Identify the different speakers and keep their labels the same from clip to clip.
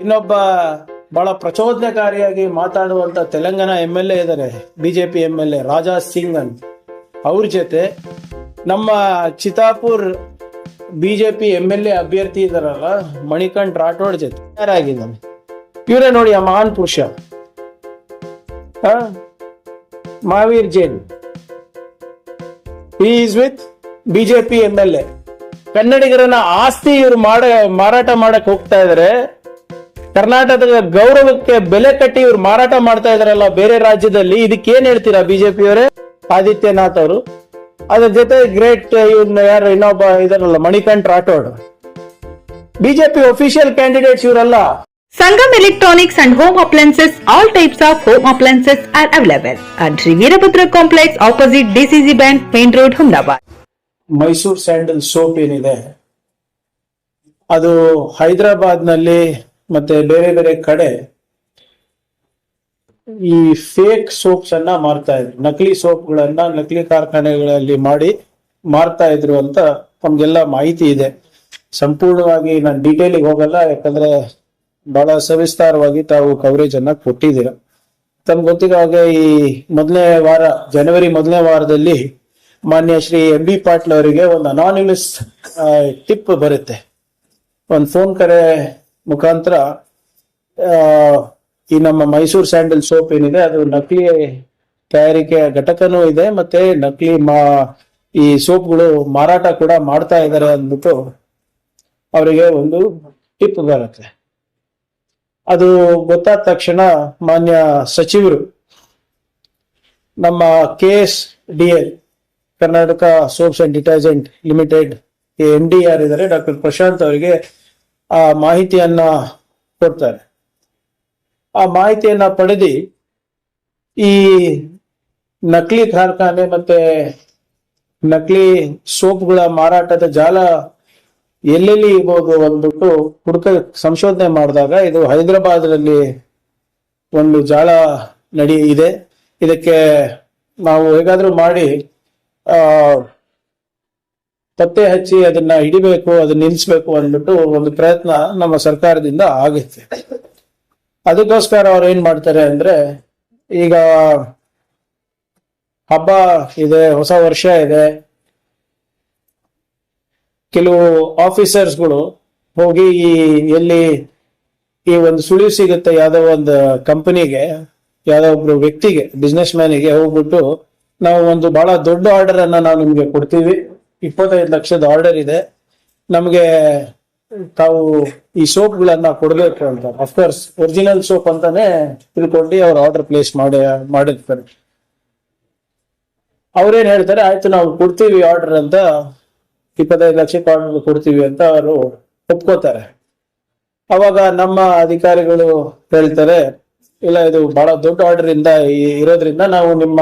Speaker 1: ಇನ್ನೊಬ್ಬ ಬಹಳ ಪ್ರಚೋದನಕಾರಿಯಾಗಿ ಮಾತಾಡುವಂತ ತೆಲಂಗಾಣ ಎಂ ಎಲ್ ಎ ಇದ್ದಾರೆ BJP M L A Raja Singh ಅಂತ. ಅವ್ರ ಜೊತೆ ನಮ್ಮ Chitapur BJP M L A ಅಭ್ಯರ್ಥಿ ಇದಾರಲ್ಲ, ಮಣಿಕಂಠ್ ರಾಠೋಡ್ ಜೊತೆ. ಆಗಿದ್ದಾನೆ? ಇವರೇ ನೋಡಿ ಆ ಮಹಾನ್ ಪುರುಷ? Mahavir Jain. Is with BJP M L A ಕನ್ನಡಿಗರನ್ನ ಆಸ್ತಿ ಇವ್ರು ಮಾಡ, ಮಾರಾಟ ಮಾಡಕ್ ಹೋಗ್ತಾ ಇದಾರೆ. ಕರ್ನಾಟಕದ ಗೌರವಕ್ಕೆ ಬೆಲೆ ಕಟ್ಟಿ ಇವ್ರು ಮಾರಾಟ ಮಾಡ್ತಾ ಇದಾರಲ್ಲ ಬೇರೆ ರಾಜ್ಯದಲ್ಲಿ ಇದಕ್ಕೆ ಏನ್ ಹೇಳ್ತೀರಾ ಬಿಜೆಪಿ ಅವರೇ ಆದಿತ್ಯನಾಥ್ ಅವರು. ಅದ್ರ ಜೊತೆ ಗ್ರೇಟ್ ಇವ್ನ ಯಾರು ಇನ್ನೊಬ್ಬ ಇದಾರಲ್ಲ Manikanth Rathod. BJP official candidates ಇವರಲ್ಲ.
Speaker 2: Sangam electronics and home Appliances, all types of home appliances are available. At Shri Veerabhadra Complex opposite DCC Bank, Main Road, Humdabad.
Speaker 1: Mysore sandal soap ಏನಿದೆ? ಅದು ಹೈದರಾಬಾದ್ನಲ್ಲಿ ಮತ್ತೆ ಬೇರೆ ಬೇರೆ ಕಡೆ ಈ ಫೇಕ್ ಸೋಪ್ಸ್ ಅನ್ನ ಮಾರ್ತಾ ಇದ್ರು. ನಕಲಿ ಸೋಪ್ಗಳನ್ನ ನಕಲಿ ಕಾರ್ಖಾನೆಗಳಲ್ಲಿ ಮಾಡಿ ಮಾರ್ತಾ ಇದ್ರು ಅಂತ ನಮ್ಗೆಲ್ಲ ಮಾಹಿತಿ ಇದೆ. ಸಂಪೂರ್ಣವಾಗಿ ನಾನು ಡೀಟೇಲಿಗೆ ಹೋಗಲ್ಲ, ಯಾಕಂದ್ರೆ ಬಹಳ ಸವಿಸ್ತಾರವಾಗಿ ತಾವು ಕವರೇಜ್ ಅನ್ನ ಕೊಟ್ಟಿದ್ದೀರ. ತಮ್ಗೆ ಗೊತ್ತಿರೋ ಹಾಗೆ ಈ ಮೊದಲನೇ ವಾರ, ಜನವರಿ ಮೊದಲನೇ ವಾರದಲ್ಲಿ ಮಾನ್ಯ ಶ್ರೀ ಎಂ ಬಿ ಪಾಟೀಲ್ ಅವರಿಗೆ ಒಂದು ಅನಾನಿಮಸ್ ಟಿಪ್ ಬರುತ್ತೆ. ಒಂದು ಫೋನ್ ಕರೆ ಮುಖಾಂತರ ಈ ನಮ್ಮ ಮೈಸೂರು ಸ್ಯಾಂಡಲ್ ಸೋಪ್ ಏನಿದೆ, ಅದು ನಕಲಿ ತಯಾರಿಕೆಯ ಘಟಕನೂ ಇದೆ, ಮತ್ತೆ ನಕಲಿ ಮಾ, ಈ ಸೋಪ್ಗಳು ಮಾರಾಟ ಕೂಡ ಮಾಡ್ತಾ ಇದ್ದಾರೆ ಅಂದ್ಬಿಟ್ಟು ಅವರಿಗೆ ಒಂದು ಟಿಪ್ ಬರುತ್ತೆ. ಅದು ಗೊತ್ತಾದ ತಕ್ಷಣ ಮಾನ್ಯ ಸಚಿವರು, ನಮ್ಮ K S D L, Karnataka soaps and detergent limited M D R ಇದ್ದಾರೆ, ಡಾಕ್ಟರ್ ಪ್ರಶಾಂತ್ ಅವರಿಗೆ ಆ ಮಾಹಿತಿಯನ್ನ ಕೊಡ್ತಾರೆ. ಆ ಮಾಹಿತಿಯನ್ನ ಪಡೆದು ಈ ನಕಲಿ ಕಾರ್ಖಾನೆ ಮತ್ತೆ ನಕಲಿ ಸೋಪ್ಗಳ ಮಾರಾಟದ ಜಾಲ ಎಲ್ಲೆಲ್ಲಿ ಇರ್ಬೋದು ಅಂದ್ಬಿಟ್ಟು ಹುಡುಕ ಸಂಶೋಧನೆ ಮಾಡಿದಾಗ ಇದು ಹೈದರಾಬಾದ್ನಲ್ಲಿ ಒಂದು ಜಾಲ ನಡಿ, ಇದೆ. ಇದಕ್ಕೆ ನಾವು ಹೇಗಾದ್ರೂ ಮಾಡಿ, ಆ ಪತ್ತೆ ಹಚ್ಚಿ ಅದನ್ನ ಹಿಡಿಬೇಕು ಅದನ್ನ ನಿಲ್ಲಿಸ್ಬೇಕು ಅಂದ್ಬಿಟ್ಟು ಒಂದು ಪ್ರಯತ್ನ ನಮ್ಮ ಸರ್ಕಾರದಿಂದ ಆಗುತ್ತೆ ಅದಕ್ಕೋಸ್ಕರ ಅವ್ರು ಏನ್ ಮಾಡ್ತಾರೆ ಅಂದ್ರೆ, ಈಗ ಹಬ್ಬ ಇದೆ, ಹೊಸ ವರ್ಷ ಇದೆ. ಕೆಲವು ಆಫೀಸರ್ಸ್ಗಳು ಹೋಗಿ ಈ ಎಲ್ಲಿ ಈ ಒಂದು ಸುಳಿವು ಸಿಗುತ್ತೆ ಯಾವ್ದೋ ಒಂದು ಕಂಪನಿಗೆ, ಯಾವುದೋ ಒಬ್ರು ವ್ಯಕ್ತಿಗೆ ಬಿಸ್ನೆಸ್ ಮ್ಯಾನಿಗೆ ಹೋಗ್ಬಿಟ್ಟು ನಾವು ಒಂದು ಬಹಳ ದೊಡ್ಡ ಆರ್ಡರ್ ಅನ್ನ ನಾವು ನಿಮ್ಗೆ ಕೊಡ್ತೀವಿ. ಇಪ್ಪತ್ತೈದು ಲಕ್ಷದ ಆರ್ಡರ್ ಇದೆ. ನಮಗೆ ತಾವು ಈ ಸೋಪ್ಗಳನ್ನ ಕೊಡಬೇಕು ಅಂತ. ಅಫ್ಕೋರ್ಸ್ ಒರಿಜಿನಲ್ ಸೋಪ್ ಅಂತಾನೆ ತಿಳ್ಕೊಂಡು ಅವ್ರು ಆರ್ಡರ್ ಪ್ಲೇಸ್ ಮಾಡಿ, ಮಾಡಿರ್ತಾರೆ. ಅವ್ರೇನ್ ಹೇಳ್ತಾರೆ, ಆಯ್ತು, ನಾವು ಕೊಡ್ತೀವಿ ಆರ್ಡರ್ ಅಂತ. ಇಪ್ಪತ್ತೈದು ಲಕ್ಷಕ್ಕೆ ಆರ್ಡರ್ ಕೊಡ್ತೀವಿ ಅಂತ ಅವರು ಒಪ್ಕೋತಾರೆ. ಅವಾಗ ನಮ್ಮ ಅಧಿಕಾರಿಗಳು ಹೇಳ್ತಾರೆ, ಇಲ್ಲ, ಇದು ಬಹಳ ದೊಡ್ಡ ಆರ್ಡರ್ ಇಂದ ಇರೋದ್ರಿಂದ ನಾವು ನಿಮ್ಮ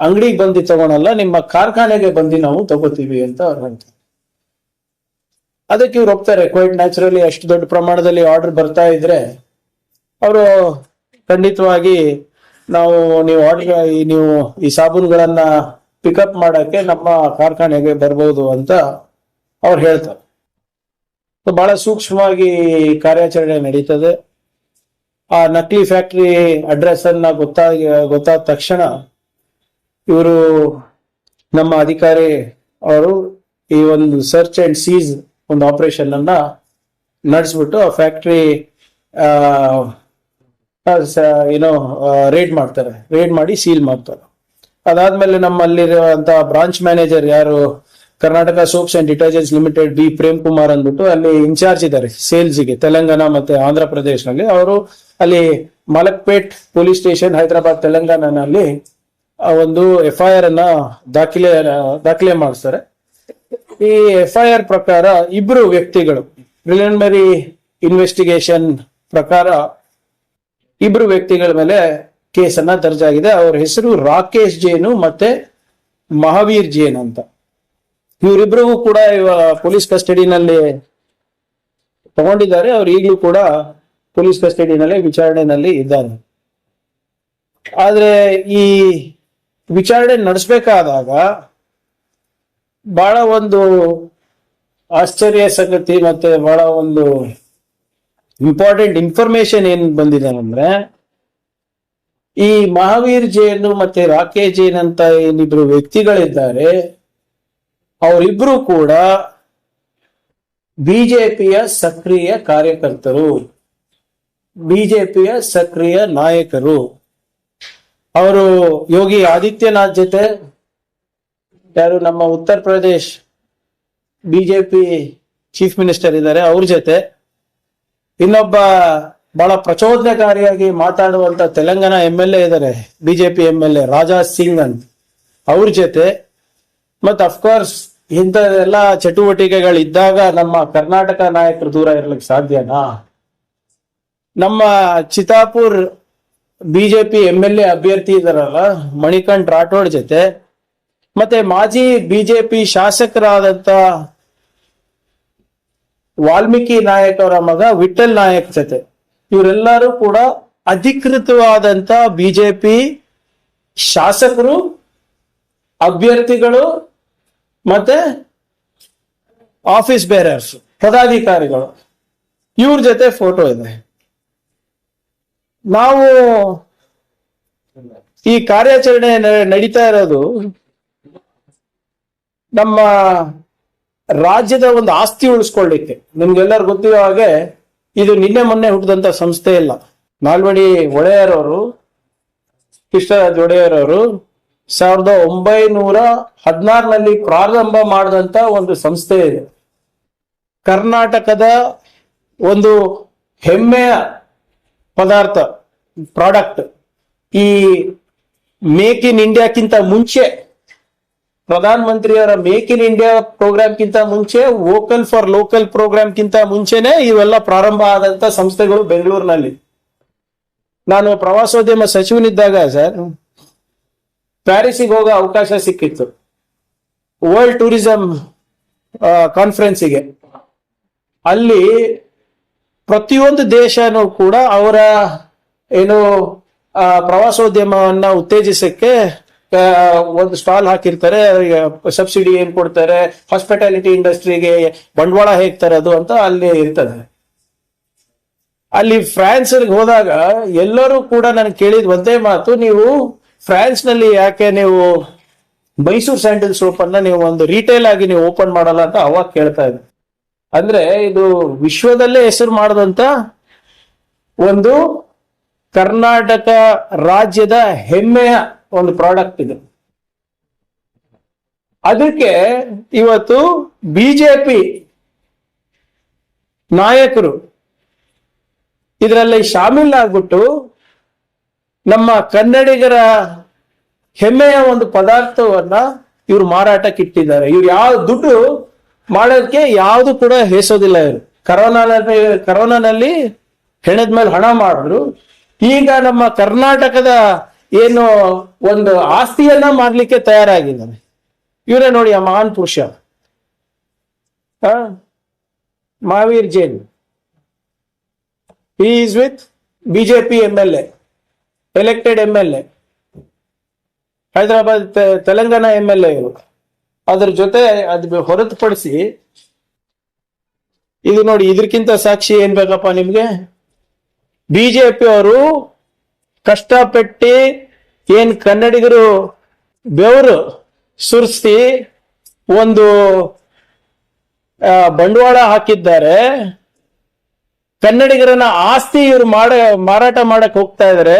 Speaker 1: ಅಂಗಡಿಗೆ ಬಂದು ತಗೊಳಲ್ಲ, ನಿಮ್ಮ ಕಾರ್ಖಾನೆಗೆ ಬಂದು ನಾವು ತಗೋತೀವಿ ಅಂತ ಅವ್ರು ಹೇಳ್ತಾರೆ. ಅದಕ್ಕೆ ಇವ್ರು ಹೋಗ್ತಾರೆ. ಕ್ವೈಟ್ ನ್ಯಾಚುರಲಿ ಅಷ್ಟು ದೊಡ್ಡ ಪ್ರಮಾಣದಲ್ಲಿ ಆರ್ಡರ್ ಬರ್ತಾ ಇದ್ರೆ, ಅವರು ಖಂಡಿತವಾಗಿ ನಾವು ನೀವು ಆರ್ಡರ್ ನೀವು ಈ ಸಾಬೂನುಗಳನ್ನ ಪಿಕಪ್ ಮಾಡಕ್ಕೆ ನಮ್ಮ ಕಾರ್ಖಾನೆಗೆ ಬರ್ಬೋದು ಅಂತ ಅವ್ರು ಹೇಳ್ತಾರೆ. ಬಹಳ ಸೂಕ್ಷ್ಮವಾಗಿ ಕಾರ್ಯಾಚರಣೆ ನಡೀತದೆ. ಆ ನಕಲಿ ಫ್ಯಾಕ್ಟ್ರಿ ಅಡ್ರೆಸ್ ಅನ್ನ ಗೊತ್ತಾಗಿ, ಗೊತ್ತಾದ ತಕ್ಷಣ ಇವರು ನಮ್ಮ ಅಧಿಕಾರಿ ಅವರು ಈ ಒಂದು ಸರ್ಚ್ ಅಂಡ್ ಸೀಸ್ ಒಂದು ಆಪರೇಷನ್ ಅನ್ನ ನಡೆಸ್ಬಿಟ್ಟು ಆ ಫ್ಯಾಕ್ಟ್ರಿ ಏನೋ ರೇಡ್ ಮಾಡ್ತಾರೆ. ರೇಡ್ ಮಾಡಿ ಸೀಲ್ ಮಾಡ್ತಾರೆ. ಅದಾದ್ಮೇಲೆ ನಮ್ಮಲ್ಲಿರುವಂತ ಬ್ರಾಂಚ್ ಮ್ಯಾನೇಜರ್ ಯಾರು? Karnataka soaps and detergents limited B Prem Kumar ಅಂದ್ಬಿಟ್ಟು ಅಲ್ಲಿ ಇನ್ಚಾರ್ಜ್ ಇದ್ದಾರೆ ಸೇಲ್ಸ್ಗೆ. ತೆಲಂಗಾಣ ಮತ್ತೆ ಆಂಧ್ರ ಪ್ರದೇಶ್ನಲ್ಲಿ ಅವರು ಅಲ್ಲಿ ಮಲಕ್ಪೇಟ್ ಪೊಲೀಸ್ ಸ್ಟೇಷನ್, ಹೈದರಾಬಾದ್, ತೆಲಂಗಾಣನಲ್ಲಿ ಆ ಒಂದು ಎಫ್ ಐ ಆರ್ ಅನ್ನ ದಾಖಲೆ ದಾಖಲೆ ಮಾಡಿಸ್ತಾರೆ. ಈ ಎಫ್ ಐ ಆರ್ ಪ್ರಕಾರ ಇಬ್ರು ವ್ಯಕ್ತಿಗಳು ಪ್ರಿಲಿಮಿನರಿ ಇನ್ವೆಸ್ಟಿಗೇಷನ್ ಪ್ರಕಾರ ಇಬ್ರು ವ್ಯಕ್ತಿಗಳ ಮೇಲೆ ಕೇಸನ್ನ ದರ್ಜಾಗಿದೆ. ಅವ್ರ ಹೆಸರು ರಾಕೇಶ್ ಜೇನು ಮತ್ತೆ ಮಹಾವೀರ್ ಜೇನ್ ಅಂತ. ಇವರಿಬ್ರಿಗೂ ಕೂಡ ಇವ ಪೊಲೀಸ್ ಕಸ್ಟಡಿನಲ್ಲಿ ತಗೊಂಡಿದ್ದಾರೆ. ಅವ್ರು ಈಗಲೂ ಕೂಡ ಪೊಲೀಸ್ ಕಸ್ಟಡಿನಲ್ಲಿ ವಿಚಾರಣೆನಲ್ಲಿ ಇದ್ದಾರೆ. ಆದ್ರೆ ಈ ವಿಚಾರಣೆ ನಡೆಸಬೇಕಾದಾಗ ಬಹಳ ಒಂದು ಆಶ್ಚರ್ಯ ಸಂಗತಿ ಮತ್ತೆ ಬಹಳ ಒಂದು ಇಂಪಾರ್ಟೆಂಟ್ ಇನ್ಫಾರ್ಮೇಶನ್ ಏನ್ ಬಂದಿದೆ ಅಂದ್ರೆ, ಈ ಮಹಾವೀರ್ ಜೈನ್ ಮತ್ತೆ ರಾಕೇಶ್ ಜೈನ್ ಅಂತ ಏನಿಬ್ರು ವ್ಯಕ್ತಿಗಳಿದ್ದಾರೆ, ಅವರಿಬ್ರು ಕೂಡ ಬಿಜೆಪಿಯ ಸಕ್ರಿಯ ಕಾರ್ಯಕರ್ತರು, ಬಿಜೆಪಿಯ ಸಕ್ರಿಯ ನಾಯಕರು. ಅವರು ಯೋಗಿ ಆದಿತ್ಯನಾಥ್ ಜೊತೆ ಯಾರು ನಮ್ಮ Uttar Pradesh BJP chief minister ಇದ್ದಾರೆ ಅವ್ರ ಜೊತೆ. ಇನ್ನೊಬ್ಬ ಬಹಳ ಪ್ರಚೋದನಕಾರಿಯಾಗಿ ಮಾತಾಡುವಂತ ತೆಲಂಗಾಣ ಎಂ ಎಲ್ ಎ ಇದ್ದಾರೆ, BJP M L A Raja Singh ಅಂತ. ಅವ್ರ ಜೊತೆ. ಮತ್ ಅಫ್ಕೋರ್ಸ್ ಇಂಥದೆಲ್ಲ ಚಟುವಟಿಕೆಗಳಿದ್ದಾಗ ನಮ್ಮ ಕರ್ನಾಟಕ ನಾಯಕರು ದೂರ ಇರ್ಲಿಕ್ಕೆ ಸಾಧ್ಯನಾ? ನಮ್ಮ Chitapur BJP M L A ಅಭ್ಯರ್ಥಿ ಇದಾರಲ್ಲ, ಮಣಿಕಂಠ್ ರಾಠೋಡ್ ಜೊತೆ. ಮತ್ತೆ ಮಾಜಿ ಬಿಜೆಪಿ ಶಾಸಕರಾದಂತ ವಾಲ್ಮೀಕಿ ನಾಯಕ್ ಅವರ ಮಗ ವಿಠಲ್ ನಾಯಕ್ ಜೊತೆ. ಇವರೆಲ್ಲರೂ ಕೂಡ ಅಧಿಕೃತವಾದಂತ ಬಿಜೆಪಿ ಶಾಸಕರು, ಅಭ್ಯರ್ಥಿಗಳು, ಮತ್ತೆ ಆಫೀಸ್ ಬೇರರ್ಸ್ ಪದಾಧಿಕಾರಿಗಳು. ಇವ್ರ ಜೊತೆ ಫೋಟೋ ಇದೆ. ನಾವು ಈ ಕಾರ್ಯಾಚರಣೆ ನಡೀತಾ ಇರೋದು ನಮ್ಮ ರಾಜ್ಯದ ಒಂದು ಆಸ್ತಿ ಉಳಿಸ್ಕೊಳ್ಳಿಕ್ಕೆ. ನಿಮ್ಗೆಲ್ಲರೂ ಗೊತ್ತಿರೋ ಹಾಗೆ ಇದು ನಿನ್ನೆ ಮೊನ್ನೆ ಹುಟ್ಟಿದಂತ ಸಂಸ್ಥೆ ಇಲ್ಲ. ನಾಲ್ವಡಿ ಒಡೆಯರವರು, ಕೃಷ್ಣರಾಜ್ ಒಡೆಯರವರು ಸಾವಿರದ ಒಂಬೈನೂರ ಹದಿನಾರನಲ್ಲಿ ಪ್ರಾರಂಭ ಮಾಡಿದಂತ ಒಂದು ಸಂಸ್ಥೆ ಇದೆ. ಕರ್ನಾಟಕದ ಒಂದು ಹೆಮ್ಮೆಯ ಪದಾರ್ಥ ಪ್ರಾಡಕ್ಟ್ ಈ ಮೇಕ್ ಇನ್ ಇಂಡಿಯಾಕ್ಕಿಂತ ಮುಂಚೆ ಪ್ರಧಾನ ಮಂತ್ರಿಯವರ ಮೇಕ್ ಇನ್ ಇಂಡಿಯಾ ಪ್ರೋಗ್ರಾಮ್ಗಿಂತ ಮುಂಚೆ ವೋಕಲ್ ಫಾರ್ ಲೋಕಲ್ ಪ್ರೋಗ್ರಾಮ್ಗಿಂತ ಮುಂಚೆನೆ ಇವೆಲ್ಲ ಪ್ರಾರಂಭ ಆದಂತ ಸಂಸ್ಥೆಗಳು ಬೆಂಗಳೂರಿನಲ್ಲಿ. ನಾನು ಪ್ರವಾಸೋದ್ಯಮ ಸಚಿವನಿದ್ದಾಗ ಸರ್, ಪ್ಯಾರಿಸಿಗೆ ಹೋಗೋ ಅವಕಾಶ ಸಿಕ್ಕಿತ್ತು. ವರ್ಲ್ಡ್ ಟೂರಿಸಂ ಕಾನ್ಫರೆನ್ಸಿಗೆ ಅಲ್ಲಿ ಪ್ರತಿಯೊಂದು ದೇಶನೂ ಕೂಡ ಅವರ, ಏನು ಪ್ರವಾಸೋದ್ಯಮವನ್ನ ಉತ್ತೇಜಿಸಕ್ಕೆ ಒಂದು ಸ್ಟಾಲ್ ಹಾಕಿರ್ತಾರೆ. ಸಬ್ಸಿಡಿ ಏನ್ ಕೊಡ್ತಾರೆ? ಹಾಸ್ಪಿಟಾಲಿಟಿ ಇಂಡಸ್ಟ್ರಿಗೆ ಬಂಡವಾಳ ಹೇಗ್ ತರೋದು ಅಂತ ಅಲ್ಲಿ ಇರ್ತದೆ. ಅಲ್ಲಿ ಫ್ರಾನ್ಸ್ ಹೋದಾಗ ಎಲ್ಲರೂ ಕೂಡ ನನಗೆ ಕೇಳಿದ ಒಂದೇ ಮಾತು, ನೀವು ಫ್ರಾನ್ಸ್ನಲ್ಲಿ ಯಾಕೆ ನೀವು ಮೈಸೂರು ಸ್ಯಾಂಡಲ್ ಸೋಪ್ ಅನ್ನ ನೀವು ಒಂದು ರಿಟೇಲ್ ಆಗಿ ನೀವು ಓಪನ್ ಮಾಡಲ್ಲ ಅಂತ ಅವಾಗ ಕೇಳ್ತಾ ಇದ್ದೆ. ಅಂದ್ರೆ ಇದು ವಿಶ್ವದಲ್ಲೇ ಹೆಸರು ಮಾಡದಂತ ಒಂದು ಕರ್ನಾಟಕ ರಾಜ್ಯದ ಹೆಮ್ಮೆಯ ಒಂದು ಪ್ರಾಡಕ್ಟ್ ಇದು. ಅದಕ್ಕೆ ಇವತ್ತು ಬಿಜೆಪಿ ನಾಯಕರು ಇದರಲ್ಲಿ ಶಾಮೀಲ್ ಆಗ್ಬಿಟ್ಟು ನಮ್ಮ ಕನ್ನಡಿಗರ ಹೆಮ್ಮೆಯ ಒಂದು ಪದಾರ್ಥವನ್ನ ಇವ್ರು ಮಾರಾಟಕ್ಕೆ ಇಟ್ಟಿದ್ದಾರೆ ಇವ್ರು ಯಾವ ದುಡ್ಡು ಮಾಡೋದಕ್ಕೆ ಯಾವುದು ಕೂಡ ಹೇಸೋದಿಲ್ಲ ಇವರು. ಕರೋನಾನಲ್ಲಿ ಕರೋನಾನಲ್ಲಿ ಹೆಣದ ಮೇಲೆ ಹಣ ಮಾಡಿದ್ರು. ಈಗ ನಮ್ಮ ಕರ್ನಾಟಕದ ಏನು ಒಂದು ಆಸ್ತಿಯನ್ನ ಮಾಡ್ಲಿಕ್ಕೆ ತಯಾರಾಗಿದ್ದಾನೆ ಇವರೇ ನೋಡಿ ಆ ಮಹಾನ್ ಪುರುಷ? Mahavir Jain. Is with BJP M L A elected M L A Hyderabad Telangana M L A ಇವರು. ಅದ್ರ ಜೊತೆ ಅದ್ ಹೊರತುಪಡಿಸಿ, ಇದು ನೋಡಿ ಇದಕ್ಕಿಂತ ಸಾಕ್ಷಿ ಏನ್ ಬೇಕಪ್ಪ ನಿಮ್ಗೆ? ಬಿಜೆಪಿ ಅವರು ಕಷ್ಟಪಟ್ಟಿ ಏನ್ ಕನ್ನಡಿಗರು ಬೆವರು ಸುರಿಸಿ ಒಂದು ಬಂಡವಾಳ ಹಾಕಿದ್ದಾರೆ. ಕನ್ನಡಿಗರನ್ನ ಆಸ್ತಿ ಇವ್ರು ಮಾಡ, ಮಾರಾಟ ಮಾಡಕ್ ಹೋಗ್ತಾ ಇದಾರೆ.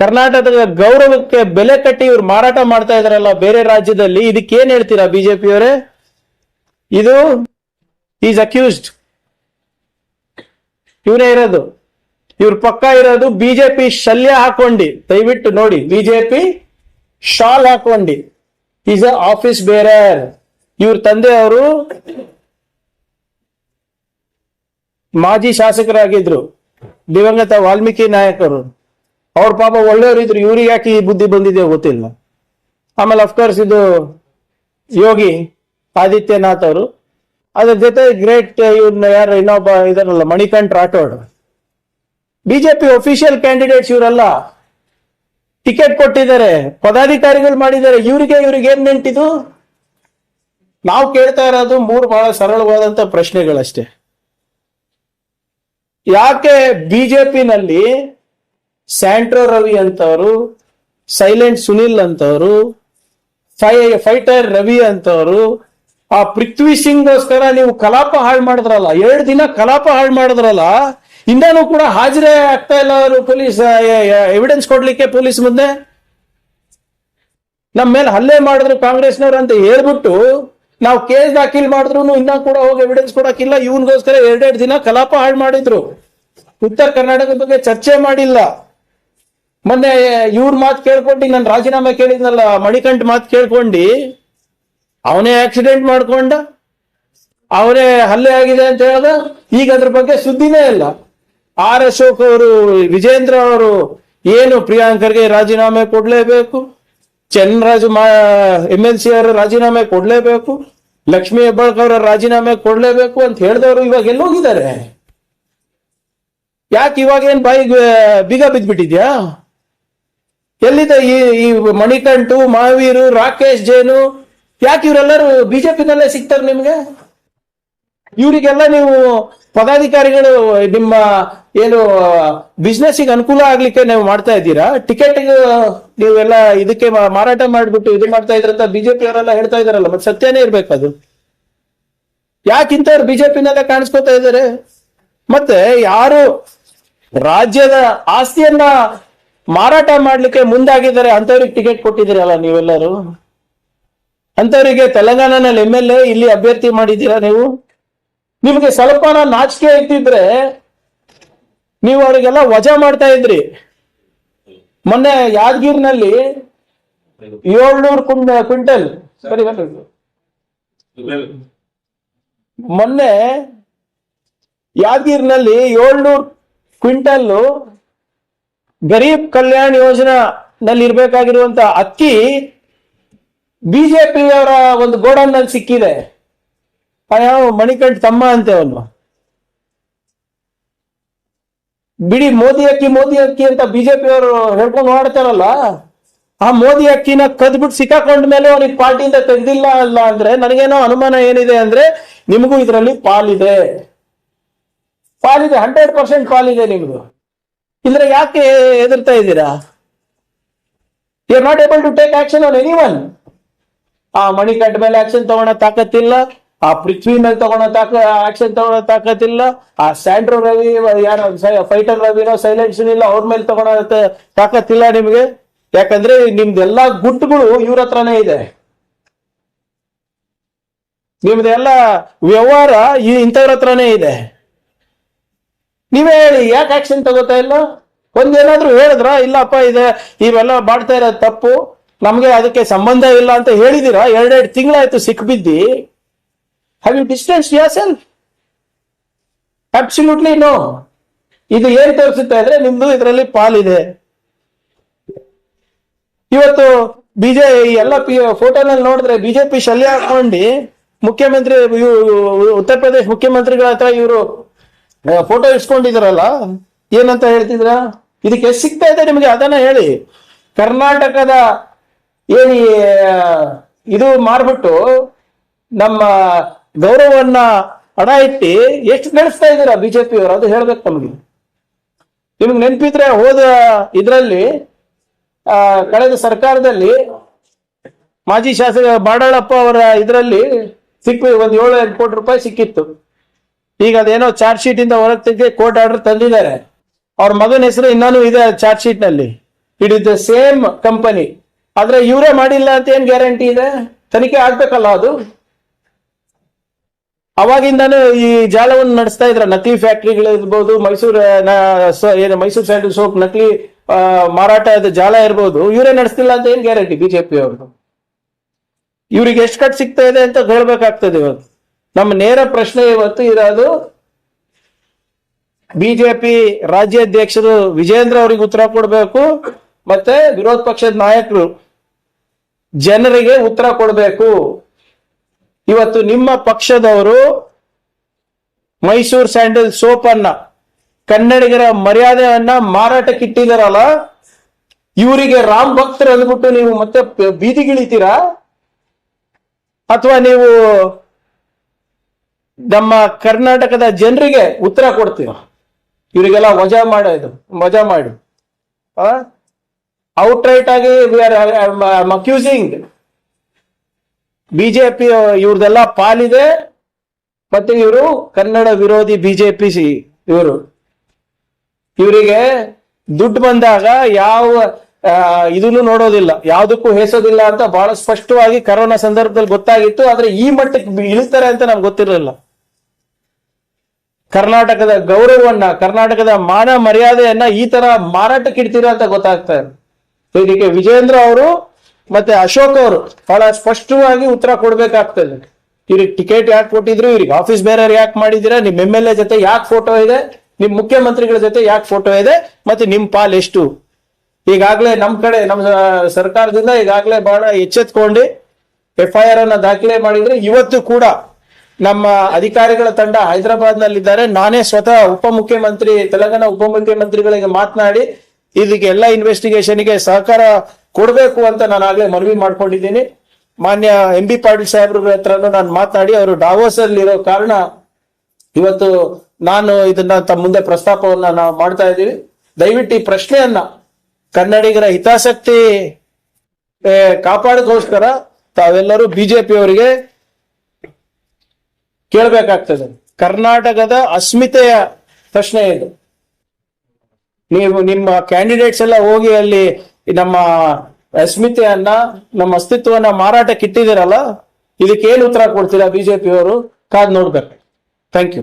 Speaker 1: ಕರ್ನಾಟಕದ ಗೌರವಕ್ಕೆ ಬೆಲೆ ಕಟ್ಟಿ ಇವ್ರು ಮಾರಾಟ ಮಾಡ್ತಾ ಇದಾರಲ್ಲ ಬೇರೆ ರಾಜ್ಯದಲ್ಲಿ, ಇದಕ್ಕೆ ಏನ್ ಹೇಳ್ತೀರಾ ಬಿಜೆಪಿ ಅವರೇ ಇದು ಈಸ್ ಅಕ್ಯೂಸ್ಡ್ ಇವನೇ ಇರೋದು. ಇವ್ರ ಪಕ್ಕ ಇರೋದು ಬಿಜೆಪಿ ಶಲ್ಯ ಹಾಕೊಂಡಿ. ದಯವಿಟ್ಟು ನೋಡಿ, ಬಿಜೆಪಿ ಶಾಲ್ ಹಾಕೊಂಡಿ. ಈಸ್ ಅ ಆಫೀಸ್ ಬೇರರ್ ಇವ್ರ ತಂದೆ ಅವರು ಮಾಜಿ ಶಾಸಕರಾಗಿದ್ರು. ದಿವಂಗತ ವಾಲ್ಮೀಕಿ ನಾಯಕರು. ಅವ್ರ ಪಾಪ ಒಳ್ಳೆಯವರು ಇದ್ರು ಇವ್ರಿಗೆ ಯಾಕೆ ಈ ಬುದ್ಧಿ ಬಂದಿದೆ ಗೊತ್ತಿಲ್ಲ ಆಮೇಲೆ ಅಫ್ಕೋರ್ಸ್ ಇದು ಯೋಗಿ ಆದಿತ್ಯನಾಥ್ ಅವರು. ಅದ್ರ ಜೊತೆ ಗ್ರೇಟ್ ಇವ್ರನ್ನ ಯಾರು ಇನ್ನೊಬ್ಬ ಇದಾರಲ್ಲ, Manikanth Rathod. BJP official candidates ಇವರೆಲ್ಲ ಟಿಕೆಟ್ ಕೊಟ್ಟಿದ್ದಾರೆ, ಪದಾಧಿಕಾರಿಗಳು ಮಾಡಿದ್ದಾರೆ. ಇವರಿಗೆ, ಇವ್ರಿಗೆ ಏನ್ ನೆಂಟಿದು ನಾವು ಕೇಳ್ತಾ ಇರೋದು ಮೂರು ಬಹಳ ಸರಳವಾದಂತ ಪ್ರಶ್ನೆಗಳಷ್ಟೇ. ಯಾಕೆ ಬಿಜೆಪಿನಲ್ಲಿ ಸ್ಯಾಂಟ್ರೋ ರವಿ ಅಂತವರು, ಸೈಲೆಂಟ್ ಸುನಿಲ್ ಅಂತವರು, ಫೈ, ಫೈಟರ್ ರವಿ ಅಂತವರು, ಆ ಪೃಥ್ವಿ ಸಿಂಗ್ಗೋಸ್ಕರ ನೀವು ಕಲಾಪ ಹಾಳು ಮಾಡಿದ್ರಲ್ಲ ಎರಡು ದಿನ ಕಲಾಪ ಹಾಳು ಮಾಡಿದ್ರಲ್ಲ, ಇಂದಾನು ಕೂಡ ಹಾಜರೇ ಆಗ್ತಾ ಇಲ್ಲ ಅವರು ಪೊಲೀಸ್ ಎವಿಡೆನ್ಸ್ ಕೊಡ್ಲಿಕ್ಕೆ ಪೊಲೀಸ್ ಮುಂದೆ. ನಮ್ಮ ಮೇಲೆ ಹಲ್ಲೆ ಮಾಡಿದ್ರು ಕಾಂಗ್ರೆಸ್ನವ್ರು ಅಂತ ಹೇಳ್ಬಿಟ್ಟು, ನಾವು ಕೇಸ್ ದಾಖಲ್ ಮಾಡಿದ್ರು ಇನ್ನ ಕೂಡ ಹೋಗಿ ಎವಿಡೆನ್ಸ್ ಕೊಡಕ್ಕಿಲ್ಲ, ಇವನ್ಗೋಸ್ಕರ ಎರಡೆರಡು ದಿನ ಕಲಾಪ ಹಾಳು ಮಾಡಿದ್ರು. ಉತ್ತರ ಕರ್ನಾಟಕದ ಬಗ್ಗೆ ಚರ್ಚೆ ಮಾಡಿಲ್ಲ. ಮೊನ್ನೆ ಇವ್ರ ಮಾತು ಕೇಳ್ಕೊಂಡು, ನಾನು ರಾಜೀನಾಮೆ ಕೇಳಿದ್ನಲ್ಲ, ಮಣಿಕಂಠ ಮಾತು ಕೇಳ್ಕೊಂಡು, ಅವನೇ ಆಕ್ಸಿಡೆಂಟ್ ಮಾಡ್ಕೊಂಡ ಅವನೇ ಹಲ್ಲೆ ಆಗಿದೆ ಅಂತ ಹೇಳ್ದ, ಈಗ ಅದ್ರ ಬಗ್ಗೆ ಸುದ್ದಿನೇ ಇಲ್ಲ. ಆರ್ ಅಶೋಕ್ ಅವರು, ವಿಜೇಂದ್ರ ಅವರು ಏನು ಪ್ರಿಯಾಂಕರ್ಗೆ ರಾಜೀನಾಮೆ ಕೊಡ್ಲೇಬೇಕು? ಚನ್ನರಾಜ್ ಮಾ ಎಂ ಎಲ್ ಸಿ ಅವರು ರಾಜೀನಾಮೆ ಕೊಡ್ಲೇಬೇಕು? ಲಕ್ಷ್ಮೀ ಹೆಬ್ಬಾಳ್ಕರ್ ರಾಜೀನಾಮೆ ಕೊಡ್ಲೇಬೇಕು ಅಂತ ಹೇಳಿದವರು ಇವಾಗ ಎಲ್ಲೋಗಿದ್ದಾರೆ? ಯಾಕೆ ಇವಾಗ ಏನ್ ಬಾಯಿಗೆ ಬೀಗ ಬಿದ್ದ್ಬಿಟ್ಟಿದ್ಯಾ ಎಲ್ಲಿದೆ ಈ ಈ ಮಣಿಕಂಠು ಮಹಾವೀರು ರಾಕೇಶ್ ಜೈನು? ಯಾಕೆ ಇವರೆಲ್ಲರೂ ಬಿಜೆಪಿನಲ್ಲೇ ಸಿಗ್ತಾರೆ ನಿಮ್ಗೆ? ಇವರಿಗೆಲ್ಲ ನೀವು ಪದಾಧಿಕಾರಿಗಳು ನಿಮ್ಮ ಏನು ಬಿಸ್ನೆಸ್ ಅನುಕೂಲ ಆಗ್ಲಿಕ್ಕೆ ನೀವು ಮಾಡ್ತಾ ಇದ್ದೀರಾ? ಟಿಕೆಟ್ ನೀವೆಲ್ಲ ಇದಕ್ಕೆ ಮಾರಾಟ ಮಾಡಿಬಿಟ್ಟು ಇದು ಮಾಡ್ತಾ ಇದ್ರಂತ ಬಿಜೆಪಿ ಅವರೆಲ್ಲ ಹೇಳ್ತಾ ಇದಾರಲ್ಲ ಮತ್ತೆ ಸತ್ಯನೇ ಇರ್ಬೇಕು ಅದು. ಯಾಕಿಂತವ್ರು ಬಿಜೆಪಿನೆಲ್ಲ ಕಾಣಿಸ್ಕೊತಾ ಇದ್ದಾರೆ? ಮತ್ತೆ ಯಾರು ರಾಜ್ಯದ ಆಸ್ತಿಯನ್ನ ಮಾರಾಟ ಮಾಡ್ಲಿಕ್ಕೆ ಮುಂದಾಗಿದ್ದಾರೆ. ಅಂತವ್ರಿಗೆ ಟಿಕೆಟ್ ಕೊಟ್ಟಿದ್ದೀರಲ್ಲ ನೀವೆಲ್ಲರೂ? ಅಂತವರಿಗೆ ತೆಲಂಗಾಣನಲ್ಲಿ ಎಂ ಎಲ್ ಎ ಇಲ್ಲಿ ಅಭ್ಯರ್ಥಿ ಮಾಡಿದ್ದೀರಾ ನೀವು? ನಿಮ್ಗೆ ಸ್ವಲ್ಪ ನಾಚಿಕೆ ಇದ್ದಿದ್ರೆ ನೀವು ಅವರಿಗೆಲ್ಲ ವಜಾ ಮಾಡ್ತಾ ಇದ್ರಿ. ಮೊನ್ನೆ ಯಾದಗಿರಿನಲ್ಲಿ ಏಳ್ನೂರು ಕ್ವಿಂಟಲ್. ಸರಿ ಮೊನ್ನೆ ಯಾದಗಿರಿನಲ್ಲಿ ಏಳ್ನೂರು ಕ್ವಿಂಟಲ್ ಗರೀಬ್ ಕಲ್ಯಾಣ್ ಯೋಜನಾ ನಲ್ಲಿ ಇರ್ಬೇಕಾಗಿರುವಂತ ಅಕ್ಕಿ ಬಿಜೆಪಿಯವರ ಒಂದು ಗೋಡನ್ನಲ್ಲಿ ಸಿಕ್ಕಿದೆ. ಯಾವ ಮಣಿಕಂಠ ತಮ್ಮ ಅಂತೆ ಅವನು. ಬಿಡಿ ಮೋದಿ ಅಕ್ಕಿ ಮೋದಿ ಅಕ್ಕಿ ಅಂತ ಬಿಜೆಪಿ ಅವರು ಹೇಳ್ಕೊಂಡು ಮಾಡ್ತಾರಲ್ಲ ಆ ಮೋದಿ ಅಕ್ಕಿನ ಕದ್ಬಿಟ್ಟು ಸಿಕ್ಕಾಕೊಂಡ ಮೇಲೆ ಅವ್ರಿಗೆ ಪಾರ್ಟಿಯಿಂದ ತೆಗೆದಿಲ್ಲ ಅಲ್ಲ ಅಂದ್ರೆ ನನಗೇನೋ ಅನುಮಾನ ಏನಿದೆ ಅಂದ್ರೆ ನಿಮಗೂ ಇದರಲ್ಲಿ ಪಾಲಿದೆ. ಪಾಲಿದೆ ಹಂಡ್ರೆಡ್ ಪರ್ಸೆಂಟ್ ಪಾಲಿದೆ ನಿಮ್ದು. ಇದ್ರೆ ಯಾಕೆ ಎದುರ್ತಾ ಇದ್ದೀರಾ? You are not able to take action on any one ಆ ಕಟ್ಟ ಮೇಲೆ ಆಕ್ಷನ್ ತಗೊಳ್ಳೋ ತಾಕತ್ತಿಲ್ಲ, ಆ ಪೃಥ್ವಿ ಮೇಲೆ ತಗೊಳ್ಳೋ ತಾಕ ಆಕ್ಷನ್ ತಗೊಳ್ಳೋ ತಾಕತ್ತಿಲ್ಲ, ಆ ಸ್ಯಾಂಡ್ರೋ ರವಿ, ಯಾರು ಫೈಟರ್ ರವಿನೋ ಸೈಲೆಂಟ್ ಇಲ್ಲ ಅವ್ರ ಮೇಲೆ ತಗೊಳ್ಳೋ ತ- ತಾಕತ್ತಿಲ್ಲ ನಿಮ್ಗೆ? ಯಾಕಂದ್ರೆ ನಿಮ್ದೆಲ್ಲಾ ಗುಟ್ಟುಗಳು ಇವ್ರ ಹತ್ರನೇ ಇದೆ. ನಿಮ್ದೆಲ್ಲ ವ್ಯವಹಾರ ಇಂಥವ್ರ ಹತ್ರನೇ ಇದೆ. ನೀವೇ ಹೇಳಿ, ಯಾಕೆ ಆಕ್ಷನ್ ತಗೋತಾ ಇಲ್ಲ? ಒಂದೇನಾದ್ರೂ ಹೇಳಿದ್ರ? ಇಲ್ಲಪ್ಪ, ಇದೆ, ಇವೆಲ್ಲ ಮಾಡ್ತಾ ಇರೋದು ತಪ್ಪು. ನಮ್ಗೆ ಅದಕ್ಕೆ ಸಂಬಂಧ ಇಲ್ಲ ಅಂತ ಹೇಳಿದಿರಾ? ಎರಡೆರಡು ತಿಂಗಳಾಯ್ತು ಸಿಕ್ಬಿದ್ದಿ have you distance yourself absolutely no ಇದು ಏನ್ ತೋರಿಸುತ್ತೆ ಅಂದ್ರೆ, ನಿಮ್ದು ಇದರಲ್ಲಿ ಪಾಲಿದೆ. ಇವತ್ತು ಬಿಜೆ ಎಲ್ಲ ಫೋಟೋನಲ್ಲಿ ನೋಡಿದ್ರೆ ಬಿಜೆಪಿ ಶಲ್ಯ ಹಾಕೊಂಡು ಮುಖ್ಯಮಂತ್ರಿ ಉತ್ತರ ಪ್ರದೇಶ ಮುಖ್ಯಮಂತ್ರಿಗಳ ಹತ್ರ ಇವರು ಫೋಟೋ ಇಟ್ಕೊಂಡಿದ್ರಲ್ಲ ಏನಂತ ಹೇಳ್ತಿದ್ರ ಇದಕ್ಕೆ ಎಷ್ಟು ಸಿಗ್ತಾ ಇದೆ ನಿಮಗೆ, ಅದನ್ನ ಹೇಳಿ. ಕರ್ನಾಟಕದ ಏನಿ ಇದು ಮಾರ್ಬಿಟ್ಟು ನಮ್ಮ ಗೌರವವನ್ನ ಹಣ ಇಟ್ಟಿ ಎಷ್ಟು ನಡೆಸ್ತಾ ಇದ್ದೀರಾ ಬಿಜೆಪಿ ಅವರು? ಅದು ಹೇಳ್ಬೇಕು ನಮಗೆ. ನಿಮ್ಗೆ ನೆನಪಿದ್ರೆ ಹೋದ ಇದರಲ್ಲಿ ಕಳೆದ ಸರ್ಕಾರದಲ್ಲಿ ಮಾಜಿ ಶಾಸಕ ಬಾಡಾಳಪ್ಪ ಅವರ ಇದರಲ್ಲಿ ಸಿಕ್ಕ ಒಂದು ಏಳು ಎಂಟು ಕೋಟಿ ರೂಪಾಯಿ ಸಿಕ್ಕಿತ್ತು. ಈಗ ಅದೇನೋ ಚಾರ್ಜ್ ಶೀಟ್ ಇಂದ ಹೊರಗೆ ತೆಗೆದು ಕೋರ್ಟ್ ಆರ್ಡರ್ ತಂದಿದ್ದಾರೆ. ಅವ್ರ ಮಗನ ಹೆಸರು ಇನ್ನೂ ಇದೆ ಚಾರ್ಜ್ ಶೀಟ್ನಲ್ಲಿ. It is the same company. ಆದ್ರೆ ಇವರೇ ಮಾಡಿಲ್ಲ ಅಂತ ಏನ್ ಗ್ಯಾರಂಟಿ ಇದೆ? ತನಿಖೆ ಆಗ್ಬೇಕಲ್ಲ ಅದು? ಅವಾಗಿಂದಾನು ಈ ಜಾಲವನ್ನು ನಡೆಸ್ತಾ ಇದ್ರ. ನಕಲಿ ಫ್ಯಾಕ್ಟ್ರಿಗಳು ಇರ್ಬೋದು, ಮೈಸೂರು ಏನು, ಮೈಸೂರು ಸ್ಯಾಂಡಲ್ ಸೋಪ್ ನಕಲಿ ಮಾರಾಟ ಜಾಲ ಇರ್ಬೋದು. ಇವರೇ ನಡೆಸ್ತಿಲ್ಲ ಅಂತ ಏನ್ ಗ್ಯಾರಂಟಿ? ಬಿಜೆಪಿ ಅವ್ರದ್ದು ಇವ್ರಿಗೆ ಎಷ್ಟು ಕಟ್ ಸಿಗ್ತಾ ಇದೆ ಅಂತ ಹೇಳ್ಬೇಕಾಗ್ತದೆ ಇವತ್ತು ನಮ್ಮ ನೇರ ಪ್ರಶ್ನೆ ಇವತ್ತು ಇರೋದು, ಬಿಜೆಪಿ ರಾಜ್ಯಾಧ್ಯಕ್ಷರು ವಿಜೇಂದ್ರ ಅವರಿಗೆ ಉತ್ತರ ಕೊಡಬೇಕು, ಮತ್ತೆ ವಿರೋಧ ಪಕ್ಷದ ನಾಯಕರು ಜನರಿಗೆ ಉತ್ತರ ಕೊಡಬೇಕು. ಇವತ್ತು ನಿಮ್ಮ ಪಕ್ಷದವರು ಮೈಸೂರು ಸ್ಯಾಂಡಲ್ ಸೋಪ್ ಅನ್ನ ಕನ್ನಡಿಗರ ಮರ್ಯಾದೆಯನ್ನ ಮಾರಾಟಕ್ಕೆ ಇಟ್ಟಿದಾರಲ್ಲ ಇವರಿಗೆ ರಾಮ್ ಭಕ್ತರು ಅಂದ್ಬಿಟ್ಟು ನೀವು ಮತ್ತೆ ಬೀದಿಗಿಳಿತೀರಾ? ಅಥವಾ ನೀವು ನಮ್ಮ ಕರ್ನಾಟಕದ ಜನರಿಗೆ ಉತ್ತರ ಕೊಡ್ತೀವಿ. ಇವರಿಗೆಲ್ಲ ವಜಾ ಮಾಡೋದು ವಜಾ ಮಾಡಿ. ಔಟ್ರೈಟ್ ಆಗಿ ವಿ ಆರ್ ಅಕ್ಯೂಸಿಂಗ್ ಬಿಜೆಪಿ ಇವ್ರದೆಲ್ಲ ಪಾಲಿದೆ ಮತ್ತೆ ಇವರು ಕನ್ನಡ ವಿರೋಧಿ ಬಿಜೆಪಿ ಇವರು. ಇವರಿಗೆ ದುಡ್ಡು ಬಂದಾಗ ಯಾವ ಇದನ್ನು ನೋಡೋದಿಲ್ಲ, ಯಾವುದಕ್ಕೂ ಹೇಸೋದಿಲ್ಲ ಅಂತ ಬಹಳ ಸ್ಪಷ್ಟವಾಗಿ ಕರೋನಾ ಸಂದರ್ಭದಲ್ಲಿ ಗೊತ್ತಾಗಿತ್ತು, ಆದ್ರೆ ಈ ಮಟ್ಟಕ್ಕೆ ಇಳಿಸ್ತಾರೆ ಅಂತ ನಮ್ಗೆ ಗೊತ್ತಿರಲಿಲ್ಲ. ಕರ್ನಾಟಕದ ಗೌರವವನ್ನ, ಕರ್ನಾಟಕದ ಮಾನ ಮರ್ಯಾದೆಯನ್ನ ಈ ತರ ಮಾರಾಟಕ್ಕೆ ಇಡ್ತೀರಾ ಅಂತ ಗೊತ್ತಾಗ್ತಾ ಇದೆ ಇದಕ್ಕೆ ವಿಜೇಂದ್ರ ಅವರು ಮತ್ತೆ ಅಶೋಕ್ ಅವರು ಬಹಳ ಸ್ಪಷ್ಟವಾಗಿ ಉತ್ತರ ಕೊಡ್ಬೇಕಾಗ್ತದೆ ಇವ್ರಿಗೆ ಟಿಕೆಟ್ ಯಾಕೆ ಕೊಟ್ಟಿದ್ರು? ಇವ್ರಿಗೆ ಆಫೀಸ್ ಬೇರೆ ಯಾಕೆ ಮಾಡಿದಿರಾ ನಿಮ್ ಎಂ ಎಲ್ ಎ ಜೊತೆ ಯಾಕೆ ಫೋಟೋ ಇದೆ? ನಿಮ್ ಮುಖ್ಯಮಂತ್ರಿಗಳ ಜೊತೆ ಯಾಕೆ ಫೋಟೋ ಇದೆ? ಮತ್ತೆ ನಿಮ್ ಪಾಲ್ ಎಷ್ಟು? ಈಗಾಗಲೇ ನಮ್ ಕಡೆ ನಮ್ಮ ಸರ್ಕಾರದಿಂದ ಈಗಾಗಲೇ ಬಹಳ ಎಚ್ಚೆತ್ಕೊಂಡು ಎಫ್ ಐ ಆರ್ ಅನ್ನ ದಾಖಲೆ ಮಾಡಿದ್ರೆ ಇವತ್ತು ಕೂಡ ನಮ್ಮ ಅಧಿಕಾರಿಗಳ ತಂಡ ಹೈದರಾಬಾದ್ ನಲ್ಲಿದ್ದಾರೆ ನಾನೇ ಸ್ವತಃ ಉಪಮುಖ್ಯಮಂತ್ರಿ ತೆಲಂಗಾಣ ಉಪಮುಖ್ಯಮಂತ್ರಿಗಳಿಗೆ ಮಾತನಾಡಿ ಇದಕ್ಕೆಲ್ಲ ಇನ್ವೆಸ್ಟಿಗೇಷನ್ಗೆ ಸಹಕಾರ ಕೊಡಬೇಕು ಅಂತ ನಾನು ಆಗ್ಲೇ ಮನವಿ ಮಾಡ್ಕೊಂಡಿದ್ದೀನಿ. ಮಾನ್ಯ ಎಂ ಬಿ ಪಾಟೀಲ್ ಸಾಹೇಬ್ರ ಹತ್ರನೂ ನಾನು ಮಾತನಾಡಿ ಅವರು ಡಾವೋಸ್ ಅಲ್ಲಿ ಇರೋ ಕಾರಣ ಇವತ್ತು ನಾನು ಇದನ್ನ ತಮ್ಮ ಮುಂದೆ ಪ್ರಸ್ತಾಪವನ್ನ ನಾವು ಮಾಡ್ತಾ ಇದ್ದೀವಿ. ದಯವಿಟ್ಟು ಈ ಪ್ರಶ್ನೆಯನ್ನ ಕನ್ನಡಿಗರ ಹಿತಾಸಕ್ತಿ ಏ, ಕಾಪಾಡೋದಕ್ಕೋಸ್ಕರ ತಾವೆಲ್ಲರೂ ಬಿಜೆಪಿ ಅವರಿಗೆ ಕೇಳಬೇಕಾಗ್ತದೆ. ಕರ್ನಾಟಕದ ಅಸ್ಮಿತೆಯ ಪ್ರಶ್ನೆ ಇದು. ನೀವು ನಿಮ್ಮ ಕ್ಯಾಂಡಿಡೇಟ್ಸ್ ಎಲ್ಲ ಹೋಗಿ ಅಲ್ಲಿ ನಮ್ಮ ಅಸ್ಮಿತೆಯನ್ನ, ನಮ್ಮ ಅಸ್ತಿತ್ವವನ್ನ ಮಾರಾಟಕ್ಕೆ ಇಟ್ಟಿದ್ದೀರಲ್ಲ, ಇದಕ್ಕೆ ಏನು ಉತ್ತರ ಕೊಡ್ತೀರಾ ಬಿಜೆಪಿ ಅವರು? ಕಾದ್ ನೋಡ್ಬೇಕು. Thank you